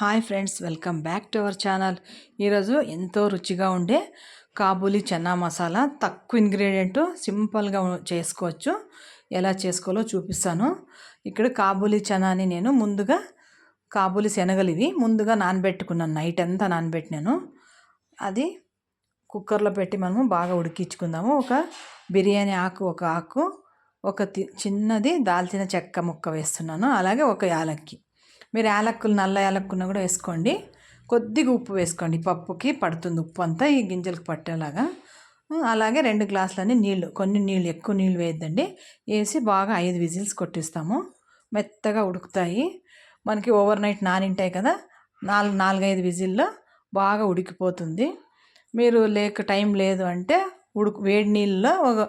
Hi friends welcome back to our channel. ఈరోజు ఎంతో రుచిగా ఉండే కాబూలీ చన్నా మసాలా తక్కువ ఇంగ్రీడియంట్ సింపుల్గా చేసుకోవచ్చు. ఎలా చేసుకోవాలో చూపిస్తాను. ఇక్కడ కాబూలీ చనాని నేను ముందుగా కాబూలీ శనగలు ఇవి ముందుగా నానబెట్టుకున్నాను. నైట్ అంతా నానబెట్టినాను. అది కుక్కర్లో పెట్టి మనము బాగా ఉడికించుకుందాము. ఒక బిర్యానీ ఆకు ఒక ఆకు ఒక చిన్నది దాల్చిన చెక్క ముక్క వేస్తున్నాను. అలాగే ఒక యాలక్కి. మీరు యాలక్కులు నల్ల యాలక్కున్న కూడా వేసుకోండి. కొద్దిగా ఉప్పు వేసుకోండి. పప్పుకి పడుతుంది ఉప్పు అంతా ఈ గింజలకు పట్టేలాగా. అలాగే రెండు గ్లాసులన్నీ నీళ్ళు కొన్ని నీళ్ళు ఎక్కువ నీళ్ళు వేయద్దండి. వేసి బాగా ఐదు విజిల్స్ కొట్టిస్తాము. మెత్తగా ఉడుకుతాయి. మనకి ఓవర్ నైట్ నానింటాయి కదా నాలుగు నాలుగైదు విజిల్లో బాగా ఉడికిపోతుంది. మీరు లేక టైం లేదు అంటే ఉడుకు వేడి నీళ్ళలో ఒక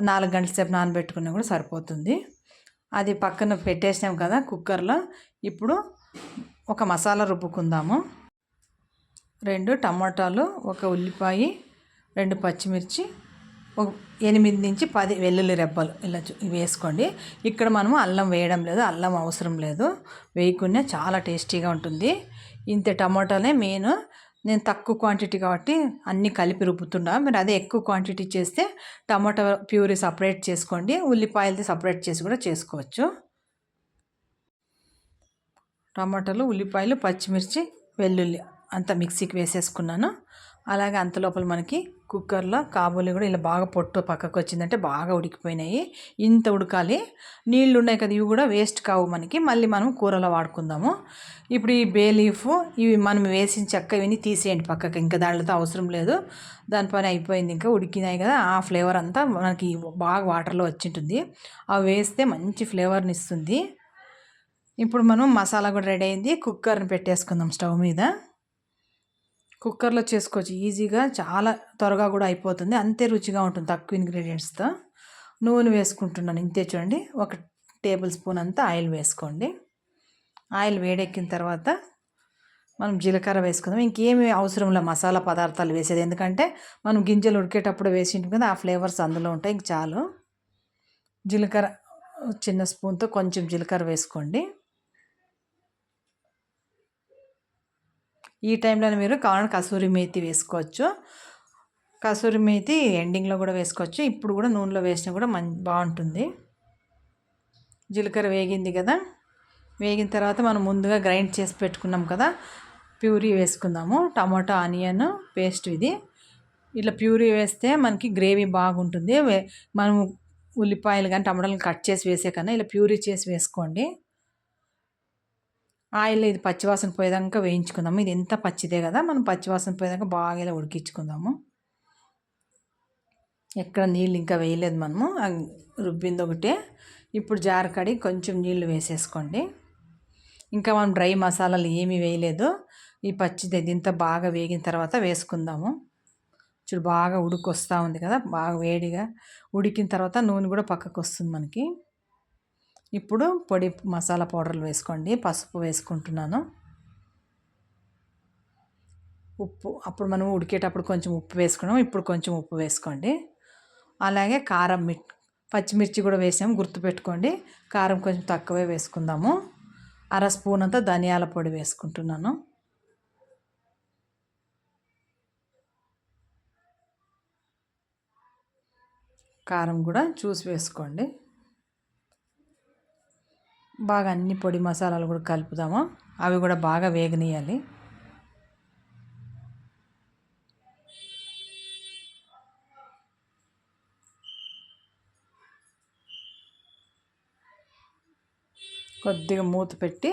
నాలుగు గంటల సేపు నానబెట్టుకున్నా కూడా సరిపోతుంది. అది పక్కన పెట్టేసినాం కదా కుక్కర్లో. ఇప్పుడు ఒక మసాలా రుబ్బుకుందాము. రెండు టమాటాలు ఒక ఉల్లిపాయ రెండు పచ్చిమిర్చి ఒక ఎనిమిది నుంచి పది వెల్లుల్లి రెబ్బలు. ఇలా వేసుకోండి. ఇక్కడ మనము అల్లం వేయడం లేదు అల్లం అవసరం లేదు. వేయకుండా చాలా టేస్టీగా ఉంటుంది. ఇంత టమాటాలే మెయిన్ నేను తక్కువ క్వాంటిటీ కాబట్టి అన్నీ కలిపి రుబ్బుతున్నా మీరు అదే ఎక్కువ క్వాంటిటీ చేస్తే టమాటా ప్యూరీ సపరేట్ చేసుకోండి. ఉల్లిపాయలది సపరేట్ చేసి కూడా చేసుకోవచ్చు. టమాటాలు ఉల్లిపాయలు పచ్చిమిర్చి వెల్లుల్లి అంతా మిక్సీకి వేసేసుకున్నాను. అలాగే అంత లోపల మనకి కుక్కర్లో కాబూలి కూడా ఇలా బాగా పొట్టు పక్కకు వచ్చిందంటే బాగా ఉడికిపోయినాయి. ఇంత ఉడకాలి. నీళ్ళు ఉన్నాయి కదా ఇవి కూడా వేస్ట్ కావు మనకి. మళ్ళీ మనం కూరలో వాడుకుందాము. ఇప్పుడు ఈ బే లీఫ్ ఇవి మనం వేసిన చెక్క ఇవన్నీ తీసేయండి పక్కకి. ఇంకా దాంట్లో అవసరం లేదు. దానిపైన అయిపోయింది. ఇంకా ఉడికినాయి కదా ఆ ఫ్లేవర్ అంతా మనకి బాగా వాటర్లో వచ్చింటుంది. అవి వేస్తే మంచి ఫ్లేవర్ని ఇస్తుంది. ఇప్పుడు మనం మసాలా కూడా రెడీ అయింది. కుక్కర్ని పెట్టేసుకుందాం స్టవ్ మీద. కుక్కర్లో చేసుకోవచ్చు. ఈజీగా చాలా త్వరగా కూడా అయిపోతుంది. అంతే రుచిగా ఉంటుంది తక్కువ ఇంగ్రీడియంట్స్తో. నూనె వేసుకుంటున్నాను. ఇంతే చూడండి. ఒక టేబుల్ స్పూన్ అంతా ఆయిల్ వేసుకోండి. ఆయిల్ వేడెక్కిన తర్వాత మనం జీలకర్ర వేసుకుందాం. ఇంకేమి అవసరం మసాలా పదార్థాలు వేసేది. ఎందుకంటే మనం గింజలు ఉడికేటప్పుడు వేసి కదా ఆ ఫ్లేవర్స్ అందులో ఉంటాయి. ఇంక చాలు. జీలకర్ర చిన్న స్పూన్తో కొంచెం జీలకర్ర వేసుకోండి. ఈ టైంలో మీరు కావాలంటే కసూరి మేతి వేసుకోవచ్చు. కసూరి మేతి ఎండింగ్లో కూడా వేసుకోవచ్చు. ఇప్పుడు కూడా నూనెలో వేసినా కూడా మం బాగుంటుంది. జీలకర్ర వేగింది కదా. వేగిన తర్వాత మనం ముందుగా గ్రైండ్ చేసి పెట్టుకున్నాం కదా. ప్యూరీ వేసుకుందాము. టమాటో ఆనియన్ పేస్ట్ ఇది. ఇట్లా ప్యూరీ వేస్తే మనకి గ్రేవీ బాగుంటుంది. మనం ఉల్లిపాయలు కానీ టమాటాలు కట్ చేసి వేసే కన్నా ఇలా ప్యూరీ చేసి వేసుకోండి. ఆయిల్ ఇది పచ్చివాసన పోయేదాకా వేయించుకుందాము. ఇది ఎంత పచ్చిదే కదా మనం పచ్చివాసన పోయేదాకా బాగా ఇలా ఉడికించుకుందాము. ఎక్కడ నీళ్ళు ఇంకా వేయలేదు మనము రుబ్బింది ఒకటే. ఇప్పుడు జారకడి కొంచెం నీళ్ళు వేసేసుకోండి. ఇంకా మనం డ్రై మసాలాలు ఏమీ వేయలేదు. ఈ పచ్చిది ఇంత బాగా వేగిన తర్వాత వేసుకుందాము. చూడు బాగా ఉడికొస్తూ ఉంది కదా బాగా వేడిగా. ఉడికిన తర్వాత నూనె కూడా పక్కకు వస్తుంది మనకి. ఇప్పుడు పొడి మసాలా పౌడర్లు వేసుకోండి పసుపు వేసుకుంటున్నాను. ఉప్పు అప్పుడు మనం ఉడికేటప్పుడు కొంచెం ఉప్పు వేసుకున్నాం ఇప్పుడు కొంచెం ఉప్పు వేసుకోండి. అలాగే కారం మిట్ పచ్చిమిర్చి కూడా వేసాము గుర్తుపెట్టుకోండి. కారం కొంచెం తక్కువే వేసుకుందాము. అర స్పూన్ అంతా ధనియాల పొడి వేసుకుంటున్నాను. కారం కూడా చూసి వేసుకోండి. బాగా అన్ని పొడి మసాలాలు కూడా కలుపుదాము. అవి కూడా బాగా వేగనీయాలి కొద్దిగా మూత పెట్టి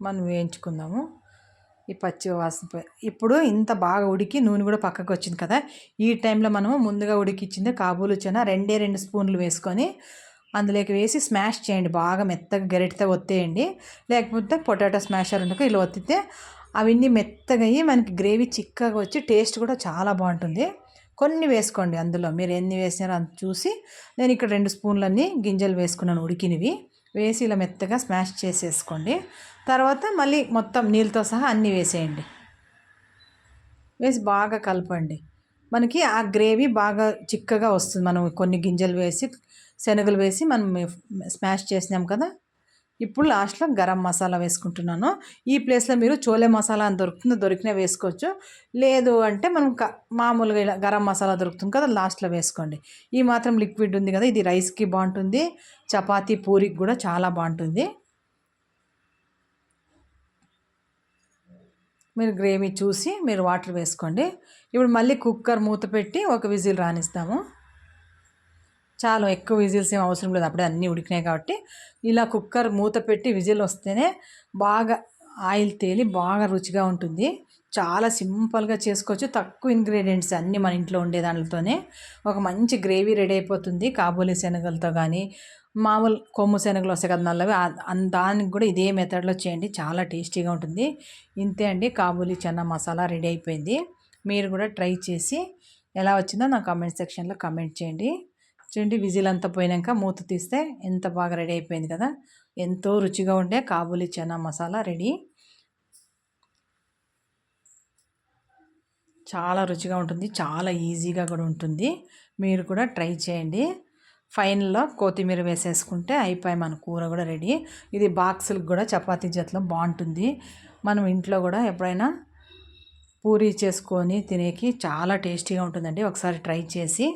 మనం వేయించుకుందాము. ఈ పచ్చి వాసన ఇప్పుడు ఇంత బాగా ఉడికి నూనె కూడా పక్కకు వచ్చింది కదా. ఈ టైంలో మనము ముందుగా ఉడికిచ్చింది కాబూలు చెన. రెండే రెండు స్పూన్లు వేసుకొని అందులోకి వేసి స్మాష్ చేయండి. బాగా మెత్తగా గరిటితో ఒత్తేయండి. లేకపోతే పొటాటో స్మాషర్ ఉండక ఇలా ఒత్తితే అవన్నీ మెత్తగా అయ్యి మనకి గ్రేవీ చిక్కగా వచ్చి టేస్ట్ కూడా చాలా బాగుంటుంది. కొన్ని వేసుకోండి అందులో. మీరు ఎన్ని వేసినారో అంత చూసి నేను ఇక్కడ రెండు స్పూన్లన్నీ గింజలు వేసుకున్నాను ఉడికినవి. వేసి ఇలా మెత్తగా స్మాష్ చేసేసుకోండి. తర్వాత మళ్ళీ మొత్తం నీళ్ళతో సహా అన్నీ వేసేయండి. వేసి బాగా కలపండి. మనకి ఆ గ్రేవీ బాగా చిక్కగా వస్తుంది. మనం కొన్ని గింజలు వేసి శనగలు వేసి మనం స్మాష్ చేసినాం కదా ఇప్పుడు లాస్ట్లో గరం మసాలా వేసుకుంటున్నాను. ఈ ప్లేస్లో మీరు చోలే మసాలా అని దొరుకుతుందో దొరికినా వేసుకోవచ్చు. లేదు అంటే మనం క మామూలుగా ఇలా గరం మసాలా దొరుకుతుంది కదా లాస్ట్లో వేసుకోండి. ఈ మాత్రం లిక్విడ్ ఉంది కదా ఇది రైస్కి బాగుంటుంది. చపాతీ పూరికి కూడా చాలా బాగుంటుంది. మీరు గ్రేవీ చూసి మీరు వాటర్ వేసుకోండి. ఇప్పుడు మళ్ళీ కుక్కర్ మూత పెట్టి ఒక విజిల్ రానిస్తాము. చాలా ఎక్కువ విజిల్స్ ఏం అవసరం లేదు. అప్పుడే అన్నీ ఉడికినాయి కాబట్టి ఇలా కుక్కర్ మూత పెట్టి విజిల్ వస్తేనే బాగా ఆయిల్ తేలి బాగా రుచిగా ఉంటుంది. చాలా సింపుల్గా చేసుకోవచ్చు. తక్కువ ఇంగ్రీడియంట్స్ అన్నీ మన ఇంట్లో ఉండే దానితోనే ఒక మంచి గ్రేవీ రెడీ అయిపోతుంది. కాబోలి శనగలతో కానీ మామూలు కొమ్ము శనగలు వస్తాయి కదా నల్లవి దానికి కూడా ఇదే మెథడ్లో చేయండి. చాలా టేస్టీగా ఉంటుంది. ఇంతే అండి. కాబూలి చెన్న మసాలా రెడీ అయిపోయింది. మీరు కూడా ట్రై చేసి ఎలా వచ్చిందో నా కామెంట్ సెక్షన్లో కామెంట్ చేయండి. చూడండి విజిల్ అంతా పోయినాక మూత తీస్తే ఎంత బాగా రెడీ అయిపోయింది కదా. ఎంతో రుచిగా ఉండే కాబూలి చనా మసాలా రెడీ. చాలా రుచిగా ఉంటుంది చాలా ఈజీగా కూడా ఉంటుంది. మీరు కూడా ట్రై చేయండి. ఫైనల్లో కొత్తిమీర వేసేసుకుంటే అయిపోయి మన కూర కూడా రెడీ. ఇది బాక్సులకు కూడా చపాతీ జతలో బాగుంటుంది. మనం ఇంట్లో కూడా ఎప్పుడైనా పూరీ చేసుకొని తినేకి చాలా టేస్టీగా ఉంటుందండి. ఒకసారి ట్రై చేసి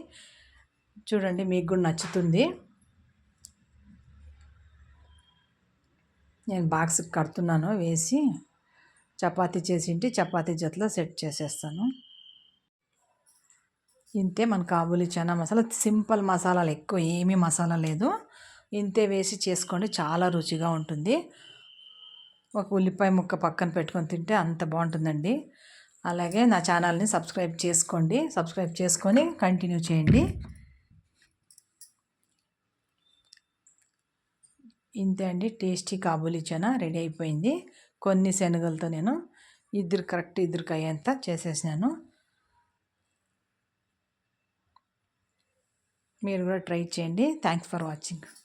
చూడండి మీకు కూడా నచ్చుతుంది. నేను బాక్స్ కడుతున్నాను వేసి చపాతీ చేసింటి చపాతీ జతలో సెట్ చేసేస్తాను. ఇంతే మన కాబూలి చనా మసాలా సింపుల్ మసాలాలు ఎక్కువ ఏమీ మసాలా లేదు. ఇంతే వేసి చేసుకోండి చాలా రుచిగా ఉంటుంది. ఒక ఉల్లిపాయ ముక్క పక్కన పెట్టుకొని తింటే అంత బాగుంటుందండి. అలాగే నా ఛానల్ని సబ్స్క్రైబ్ చేసుకోండి. సబ్స్క్రైబ్ చేసుకొని కంటిన్యూ చేయండి. ఇంతే అండి. టేస్టీ కాబూలీ చనా రెడీ అయిపోయింది. కొన్ని శనగలతో నేను ఇద్దరు కరెక్ట్ ఇద్దరికి అయ్యేంత చేసేసినాను. మీరు కూడా ట్రై చేయండి. Thanks for watching.